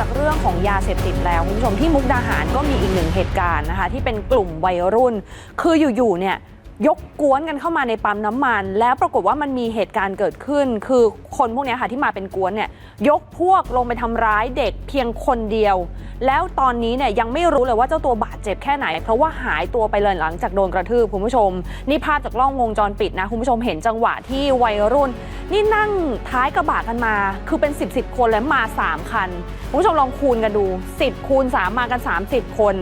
จากเรื่องของยาเสพติดแล้วคุณผู้ชมที่มุกดาหารก็มีอีกหนึ่งเหตุการณ์นะคะที่เป็นกลุ่มวัยรุ่น คืออยู่ๆเนี่ย ยกกวนกันเข้ามาในปั๊มน้ำมัน แล้วปรากฏว่ามันมีเหตุการณ์เกิดขึ้น คือคนพวกนี้ค่ะที่มาเป็นกวนเนี่ยยกพวกลงไปทำร้ายเด็กเพียงคนเดียว แล้วตอนนี้เนี่ยยังไม่รู้เลยว่าเจ้าตัวบาดเจ็บแค่ไหน เพราะว่าหายตัวไปเลยหลังจากโดนกระทืบคุณผู้ชม นี่ภาพจากกล้องวงจรปิดนะคุณผู้ชมเห็นจังหวะที่วัยรุ่น นี่นั่งท้ายกระบะกันมา คือเป็น 10บสคนแล้วมา 3 คันคุณผู้ชมลองคูณกันดู 10คูณ3มากัน 30 คน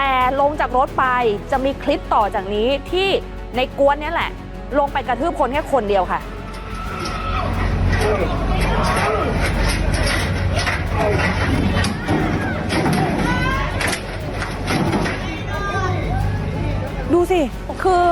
แต่ลงจากรถไปจะมีคลิปต่อจากนี้ที่ในกวนเนี้แหละ ลงไปกระทืบคนแค่คนเดียวค่ะดูสิ คือ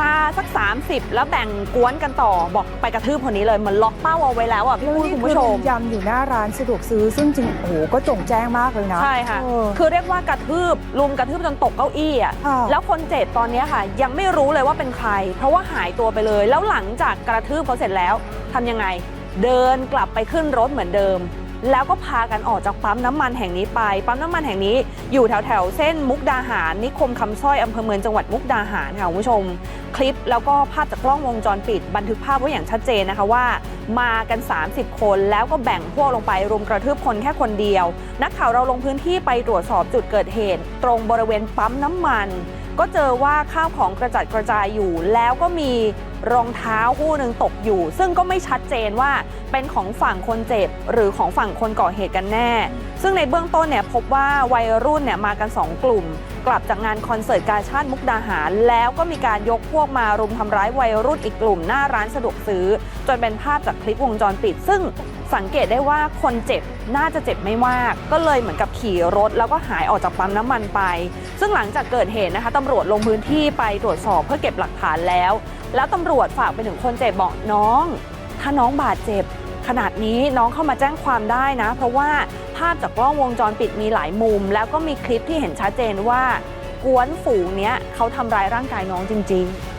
มาสัก 30 แล้วแบ่งกวนกันต่อบอกไปกระทืบคนนี้เลยเหมือนล็อกเป้าเอาไว้แล้วอะพี่ปุ้ยคุณผู้ชมยำอยู่หน้าร้านสะดวกซื้อซึ่งจริงโอ้โหก็จงแจ้งมากเลยนะใช่ค่ะเออคือเรียกว่ากระทืบลุมกระทืบจนตกเก้าอี้อะค่ะแล้วคนเจ็บตอนเนี้ยค่ะ ยังไม่รู้เลยว่าเป็นใคร เพราะว่าหายตัวไปเลย แล้วหลังจากกระทืบเขาเสร็จแล้วทำยังไง เดินกลับไปขึ้นรถเหมือนเดิม แล้วก็พากันออกจากปั๊มน้ำมันแห่งนี้ไป ปั๊มน้ำมันแห่งนี้อยู่แถวแถวเส้นมุกดาหาร นิคมคำสร้อยอำเภอเมืองจังหวัดมุกดาหารค่ะคุณผู้ชม คลิปแล้วก็ภาพจากกล้องวงจรปิด บันทึกภาพไว้อย่างชัดเจนนะคะว่า มากัน 30 คนแล้วก็แบ่งพวกลงไปรุมกระทืบคนแค่คนเดียว นักข่าวเราลงพื้นที่ไปตรวจสอบจุดเกิดเหตุ ตรงบริเวณปั๊มน้ำมัน ก็เจอว่าข้าวของกระจัดกระจายอยู่แล้วก็มี รองเท้าคู่หนึ่งตกอยู่ ซึ่งก็ไม่ชัดเจนว่าเป็นของฝั่งคนเจ็บ หรือของฝั่งคนก่อเหตุกันแน่ ซึ่งในเบื้องต้นเนี่ยพบว่าวัยรุ่นเนี่ยมากัน 2 กลุ่ม กลับจากงานคอนเสิร์ตกาชาติมุกดาหาร แล้วก็มีการยกพวกมารุมทำร้ายวัยรุ่นอีกกลุ่มหน้าร้านสะดวกซื้อ จนเป็นภาพจากคลิปวงจรปิด ซึ่งสังเกตได้ว่าคนเจ็บน่าจะเจ็บไม่มาก ก็เลยเหมือนกับขี่รถ แล้วก็หายออกจากปั๊มน้ำมันไป ซึ่งหลังจากเกิดเหตุนะคะตำรวจลงพื้นที่ไปตรวจสอบเพื่อเก็บหลักฐานแล้ว แล้วตำรวจฝากไปถึงคนเจ็บบอกน้อง ถ้าน้องบาดเจ็บ ขนาดนี้น้องเข้ามาแจ้งความได้นะ เพราะว่าภาพจากกล้องวงจรปิดมีหลายมุม แล้วก็มีคลิปที่เห็นชัดเจนว่ากวนฝูงเนี้ยเขาทำร้ายร่างกายน้องจริง ๆ